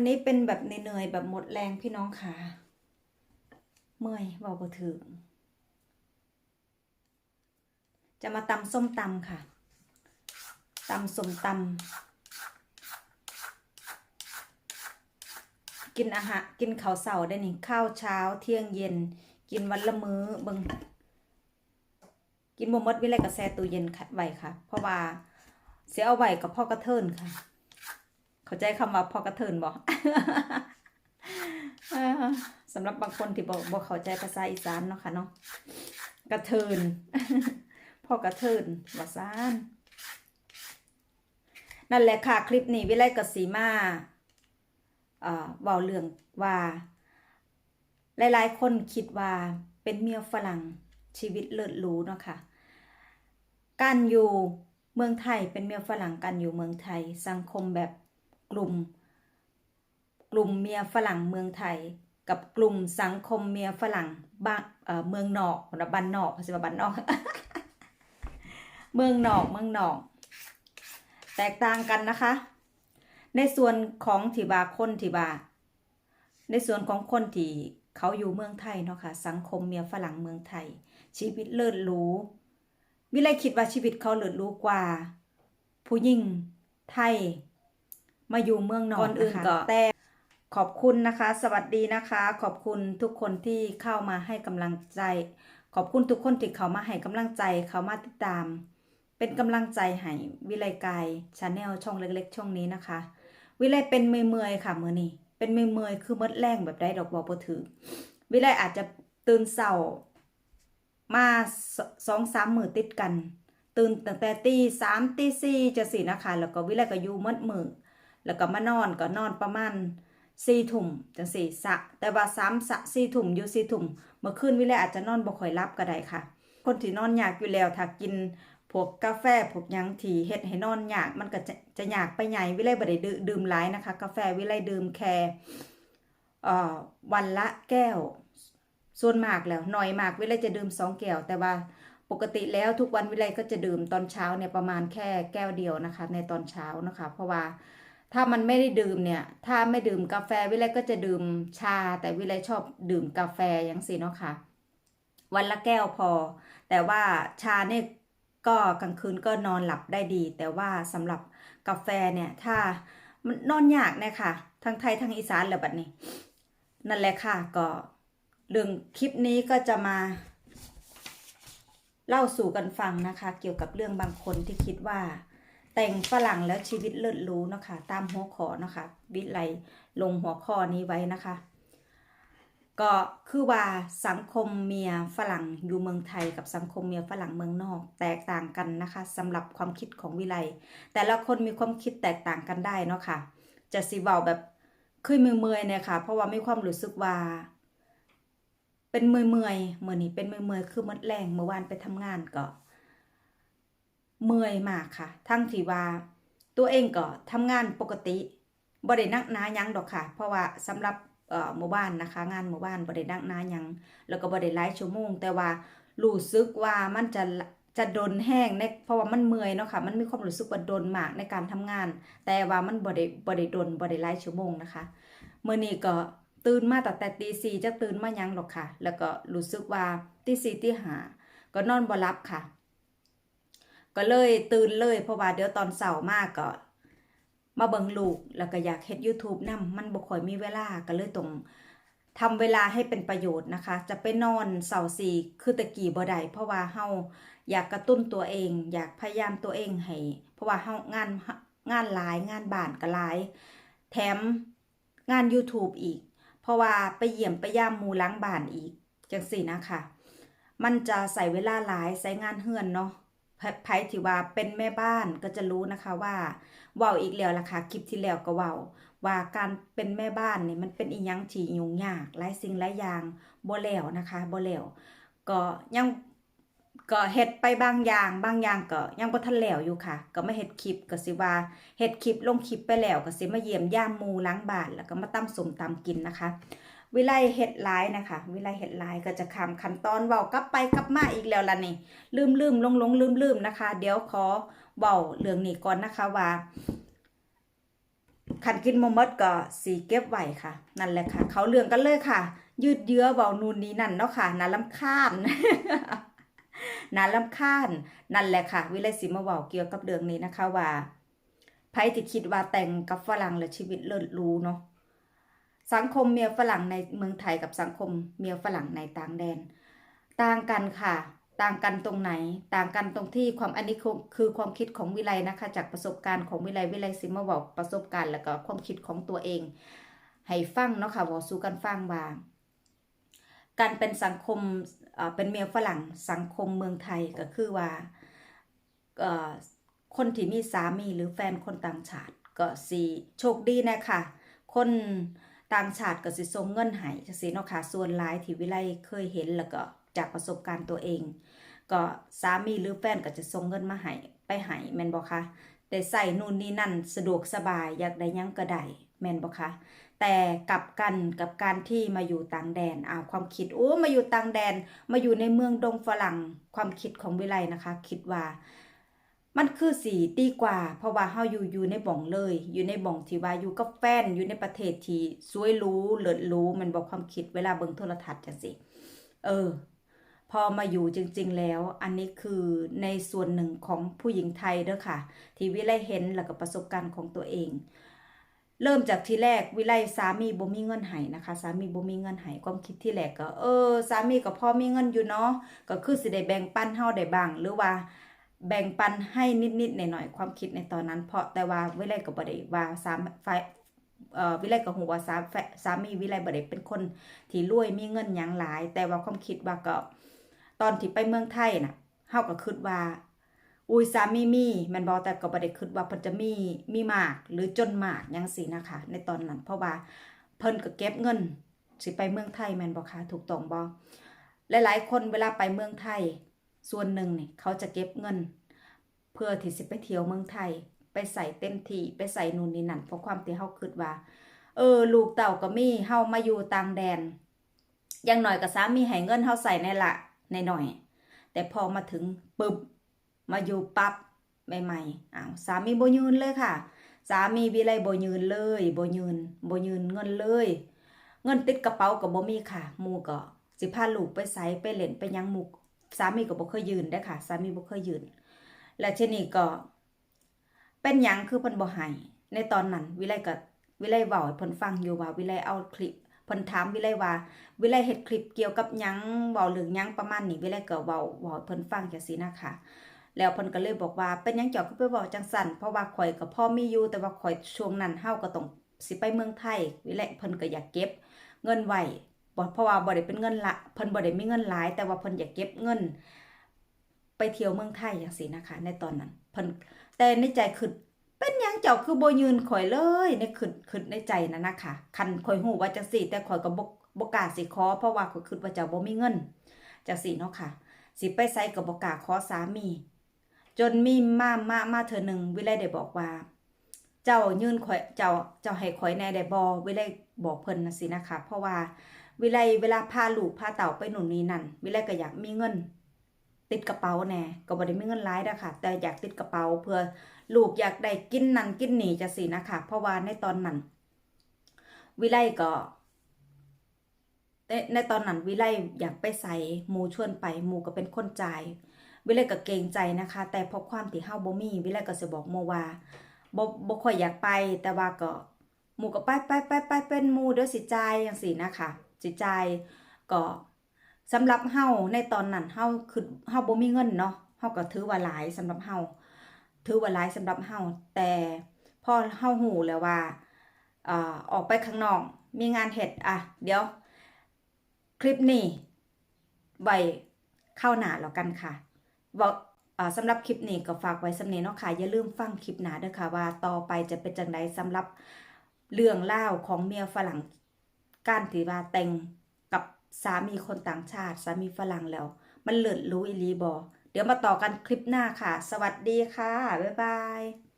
ันนี้เป็นแบบเหนื่อยแบบหมดแรงพี่น้องค่ะ เมื่อยเบาบ่ถึง จะมาตำส้มตำค่ะตำส้มตำกินอาหารกินข้าวเสาได้นี่ข้าวเช้าเที่ยงเย็น กินวันละมื้อเบิงกินบ่หมดวิไลกระแซตู้เย็นไว้ค่ะ เพราะว่าเสียเอาไว้กับพ่อกระเทินค่ะ เข้าใจคำว่าพ่อกระเทินบอกสำหรับบางคนที่บอกบอกเข้าใจภาษาอีสานเนาะค่ะเนาะกระเทินพ่อกระเทินว่าซานนั่นแหละค่ะคลิปนี้วิไลกสีมาเอ่อเว้าเรื่องว่า หลายๆ คนคิดว่าเป็นเมียฝรั่งชีวิตเลิศหรูเนาะค่ะการอยู่เมืองไทยเป็นเมียฝรั่งการอยู่เมืองไทย สังคมแบบ กลุ่ม กลุ่มเมียฝรั่งเมืองไทย กับกลุ่มสังคมเมียฝรั่งบ้านเมืองนอกรือบ้านนอกเขาสิว่าบ้านนอก เมืองนอกเมืองนอก แตกต่างกันนะคะ ในส่วนของที่บาคนที่บา ในส่วนของคนที่เขาอยู่เมืองไทยเนาะค่ะสังคมเมียฝรั่งเมืองไทย ชีวิตเลิศหรูวิไลคิดว่าชีวิตเขาเลิศหรูกว่า ผู้หญิงไทย มาอยู่เมืองนอกก่อนอื่นนะคะก็แต่ขอบคุณนะคะ สวัสดีนะคะ ขอบคุณทุกคนที่เข้ามาให้กำลังใจ ขอบคุณทุกคนที่เขามาให้กำลังใจเขามาติดตาม เป็นกำลังใจให้วิไลกายชาแนลช่องเล็กๆ ช่องนี้นะคะ วิไลเป็นเมื่อยๆค่ะมือนี้เป็นเมื่อยๆคือมดแรงแบบได้ดอกบอบ่ถือ วิไลอาจจะตื่นเช้ามาสสองสามมือติดกัน ตื่นตั้งแต่ตีสามตีสี่จะสี่นะคะ แล้วก็วิไลก็อยู่มดมือ แล้วก็มานอนก็นอนประมาณสี่ทุ่มจังสี่สะ แต่ว่าสามสะสี่ทุ่มอยู่สี่ทุ่มเมื่อคืนวิไลอาจจะนอนบ่ค่อยรับก็ได้ค่ะ คนที่นอนยากอยู่แล้วถ้ากินพวกกาแฟพวกยังที่เฮ็ดให้นอนยากมันก็จะจะยากไปใหญ่วิไลบ่ได้ดื่มดื่มหลายนะคะ กาแฟวิไลดื่มแค่เอ่อวันละแก้ว ส่วนมากแล้วหน่อยมากวิไลจะดื่มสองแก้ว แต่ว่าปกติแล้วทุกวันวิไลก็จะดื่มตอนเช้าเนี่ยประมาณแค่แก้วเดียวนะคะ ในตอนเช้านะคะ เพราะว่า ถ้ามันไม่ได้ดื่มเนี่ย ถ้าไม่ดื่มกาแฟวิไลก็จะดื่มชา แต่วิไลชอบดื่มกาแฟอย่างสิเนาะค่ะ วันละแก้วพอ แต่ว่าชาเนี่ยก็กลางคืนก็นอนหลับได้ดี แต่ว่าสำหรับกาแฟเนี่ยถ้ามันนอนยากเนี่ยค่ะทั้งไทยทั้งอีสานเลยแบบนี้ นั่นแหละค่ะก็เรื่องคลิปนี้ก็จะมาเล่าสู่กันฟังนะคะ เกี่ยวกับเรื่องบางคนที่คิดว่า แต่งฝรั่งแล้วชีวิตเลิศรูเนาะคะตามหัวข้อเนาะคะวิไลลงหัวข้อนี้ไว้นะคะ ก็คือว่าสังคมเมียฝรั่งอยู่เมืองไทยกับสังคมเมียฝรั่งเมืองนอก แตกต่างกันนะคะสำหรับความคิดของวิไลแต่ละคนมีความคิดแตกต่างกันได้เนาะค่ะจะสิเว้าแบบคือเมื่อยๆเนี่ยค่ะ เพราะว่ามีความรู้สึกว่าเป็นเมื่อยๆเมื่อนี้เป็นเมื่อยๆคือมดแรงเมื่อวานไปทำงานก็ เมื่อยมากค่ะ ทั้งที่ว่าตัวเองก็ทำงานปกติบ่ได้นักหนายังดอกค่ะ เพราะว่าสำหรับหมู่บ้านนะคะ งานหมู่บ้านบ่ได้นักหนายัง แล้วก็บ่ได้หลายชั่วโมง แต่ว่ารู้สึกว่ามันจะจะโดนแห้งในเพราะว่ามันเมื่อยเนาะค่ะ มันมีความรู้สึกว่าโดนมากในการทำงาน แต่ว่ามันบ่ได้บ่ได้โดนบ่ได้หลายชั่วโมงนะคะเมื้อนี้ก็ตื่นมาตั้งแต่ตีสี่จะตื่นมายังหรอกค่ะ แล้วก็รู้สึกว่าตีสี่ตีห้าก็นอนบ่หลับค่ะ ก็เลยตื่นเลยเพราะว่าเดี๋ยวตอนเสาร์มากก็ มาเบิ่งลูกแล้วก็อยากเฮ็ด YouTube นำมันบ่ค่อยมีเวลาก็เลยต้องทำเวลาให้เป็นประโยชน์นะคะ จะไปนอนเสาร์สี่คือตะกี้บ่ได้เพราะว่าเฮาอยากกระตุ้นตัวเอง อยากพยายามตัวเองให้เพราะว่าเฮางานงานหลายงานบ้านก็หลาย แถมงาน YouTube อีก เพราะว่าไปเยี่ยมไปย่ามมูล้างบ้านอีกจังสี่นะคะ มันจะใส่เวลาหลายใส่งานเฮือนเนาะ ไผไผที่ว่าเป็นแม่บ้านก็จะรู้นะคะว่าเว้าอีกแล้วล่ะค่ะคลิปที่แล้วก็เว้าว่าการเป็นแม่บ้านนี่มันเป็นอีหยังที่ยุ่งยากหลายสิ่งหลายอย่างบ่แล้วนะคะบ่แล้วก็ยังก็เฮ็ดไปบางอย่าง บางอย่างก็ยังบ่ทันแล้วอยู่ค่ะ ก็มาเฮ็ดคลิปก็สิว่าเฮ็ดคลิปลงคลิปไปแล้วก็สิมาเยี่ยมย่ามมูล้างบ้านแล้วก็มาตำส้มตำกินนะคะ วิไลเฮ็ดลายนะคะ วิไลเฮ็ดลายก็จะข้ามขั้นตอนเว้ากลับไปกลับมาอีกแล้วล่ะนี่ลืมลืมลงลงลืมลืมนะคะ เดี๋ยวขอเบาเรื่องนี้ก่อนนะคะว่าคันกินโมมดก็สีเก็บไหวค่ะ นั่นแหละค่ะ เขาเรื่องกันเลยค่ะ ยืดเยื้อเบานูนนี้นั่นเนาะค่ะน่าลำคาญน่าลำคาญนั่นแหละค่ะ วิไลสิมาเว้าเกี่ยวกับเรื่องนี้นะคะว่าไผที่คิดว่าแต่งกับฝรั่งแล้วชีวิตเลิศรู้เนาะ สังคมเมียฝรั่งในเมืองไทยกับสังคมเมียฝรั่งในต่างแดน ต่างกันค่ะ ต่างกันตรงไหน ต่างกันตรงที่ความอันนี้คือความคิดของวิไลนะคะ จากประสบการณ์ของวิไลวิไลสิมาบอกประสบการณ์แล้วก็ความคิดของตัวเอง ให้ฟังเนาะค่ะบอกสู่กันฟังว่าการเป็นสังคมเป็นเมียฝรั่งสังคมเมืองไทยก็คือว่าคนที่มีสามีหรือแฟนคนต่างชาติก็สิโชคดีนะคะคน ต่างชาติก็สิส่งเงินให้จังซี่เนาะค่ะส่วนหลายที่วิไลเคยเห็นแล้วก็จากประสบการณ์ตัวเอง ก็สามีหรือแฟนก็จะส่งเงินมาให้ไปให้แม่นบ่คะแต่ใส่นู่นนี่นั่นสะดวกสบายอยากได้ยังก็ได้แม่นบ่คะแต่กลับกันกับการที่มาอยู่ต่างแดนอ้าวความคิดโอ้มาอยู่ต่างแดน มาอยู่ในเมืองดงฝรั่งความคิดของวิไลนะคะ คิดว่า มันคือสีดีกว่า เพราะว่าเฮาอยู่อยู่ในบ่องเลย อยู่ในบ่องที่ว่าอยู่กับแฟนอยู่ในประเทศที่สวยรู้เลิศรู้มันบอกความคิดเวลาเบิ่งโทรทัศน์จังซี่เออ พอมาอยู่จริง ๆ แล้ว อันนี้คือในส่วนหนึ่งของผู้หญิงไทยเด้อค่ะ ที่วิไลเห็นแล้วก็ประสบการณ์ของตัวเอง เริ่มจากที่แรกวิไลสามีบ่มีเงินให้นะคะ สามีบ่มีเงินให้ความคิดที่แรกก็ เออ สามีก็พอมีเงินอยู่เนาะก็คือสิได้แบ่งปันเฮาได้บ้างหรือว่า แบ่งปันให้นิดๆหน่อยๆความคิดในตอนนั้น เพราะแต่ว่าวิไลก็บ่ได้ว่าสามฝ่ายวิไลก็ฮู้ว่าสาแฟสามีวิไลบด้เป็นคนที่รวยมีเงินหยังหลาย แต่ว่าความคิดว่าก็ตอนที่ไปเมืองไทยน่ะเฮาก็คิดว่า อุ้ยสามีมีแม่นบ่แต่ก็บ่ได้คิดว่าเพิ่นจะมีมีมากหรือจนมากจังซี่นะคะ ในตอนนั้นเพราะว่าเพิ่นก็เก็บเงินสิไปเมืองไทยแมนบ่คะถูกต้องบ่หลายๆ คนเวลาไปเมืองไทย ส่วนหนึ่งเนี่ยเขาจะเก็บเงิน เพื่อที่สิไปเที่ยวเมืองไทย ไปใส่เต็มที่ไปใส่นู่นนี่นั่นเพราะความที่เฮาคิดว่า เออ ลูกเต่าก็มีเฮามาอยู่ต่างแดนอย่างน้อยก็สามีให้เงินเฮาใส่ในละในหน่อย แต่พอมาถึงปึบมาอยู่ปั๊บใหม่ๆอ้าวสามีบ่ยืนเลยค่ะ สามีวิไลบ่ยืนเลยบ่ยืนบ่ยืนเงินเลย เงินติดกระเป๋าก็บ่มีค่ะ มู่ก็สิพาลูกไปไสไปเล่นไปยังมู่ สามีก็บ่เคยยืนได้ค่ะ สามีบ่เคยยืน และทีนี้ก็ เป็นหยังคือเพิ่นบ่ให้ในตอนนั้น วิไลก็วิไลเว้าให้เพิ่นฟังอยู่ว่าวิไลเอาคลิปเพิ่นถามวิไลว่า วิไลเฮ็ดคลิปเกี่ยวกับหยังเว้าเรื่องหยังประมาณนี้วิไลก็เว้าเว้าเพิ่นฟังจังซี่นะคะแล้วเพิ่นก็เลยบอกว่าเป็นยังเจ้าคือไปเว้าจังซั่นเพราะว่าข่อยก็พอมีอยู่แต่ว่าข่อยช่วงนั้นเฮาก็ต้องสิไปเมืองไทยวิไลเพิ่นก็อยากเก็บ เงินไว้ เพราะว่าบ่ได้เป็นเงินละเพิ่นบ่ได้มีเงินหลาย แต่ว่าเพิ่นอยากเก็บเงิน ไปเที่ยวเมืองไทยจังซี่นะคะ ในตอนนั้นเพิ่นแต่ในใจคือเป็นยังเจ้าคือบ่ยืนข่อยเลยในคิดคิดในใจนั่นนะคะคันข่อยฮู้ว่าจังซี่ แต่ข่อยก็บ่บ่กล้าสิขอเพราะว่าข่อยคิดว่าเจ้าบ่มีเงินจังซี่เนาะค่ะ สิไปไสก็บ่กล้าขอสามี จนมีมามามาเทื่อหนึ่งวิไลได้บอกว่า เจ้ายืนข่อยเจ้าเจ้าให้ข่อยแน่ได้บ่วิไลบอกเพิ่นนะสินะคะ เพราะว่า วิไลเวลาพาลูกพาเต่าไปหนุนนี่นั่นวิไลก็อยากมีเงิน ติดกระเป๋าแน่ก็บ่ได้มีเงินหลายดอกค่ะแต่อยากติดกระเป๋าเพื่อลูกอยากได้กินนั่นกินนี่จังซี่นะคะเพราะว่าในตอนนั้น วิไลก็ในตอนนั้นวิไลอยากไปใส่หมูชวนไปหมูก็เป็นคนจ่ายวิไลก็เกรงใจนะคะ แต่พราะความที่เฮาบ่มีวิไลก็สิบอกหมู่ว่าบ่บ่ค่อยอยากไปแต่ว่าก็หมูก็ไปไปไปไปเป็นหมูเดี๋ยวสิจ่ายจังซี่นะคะ สิจ่ายก็สำหรับเฮาในตอนนั้นเฮาคือเฮาบ่มีเงินเนาะเฮาก็ถือว่าหลายสำหรับเฮาถือว่าหลายสำหรับเฮาแต่พอเฮาฮู้แล้วว่าอ่าออกไปข้างนอกมีงานเฮ็ดอะ เดี๋ยว คลิปนี้ไว้เข้าหนาแล้วกันค่ะบอกอ่าสำหรับคลิปนี้ก็ฝากไว้สำเนีเนาะค่ะ อย่าลืมฟังคลิปหนาเด้อค่ะว่าต่อไปจะเป็นจังไดสำหรับเรื่องเล่าของเมียฝรั่ง การที่ว่าแต่งกับสามีคนต่างชาติ สามีฝรั่งแล้ว มันเลิศรู้อีลีบอเดี๋ยวมาต่อกันคลิปหน้าค่ะ สวัสดีค่ะ บ๊ายบาย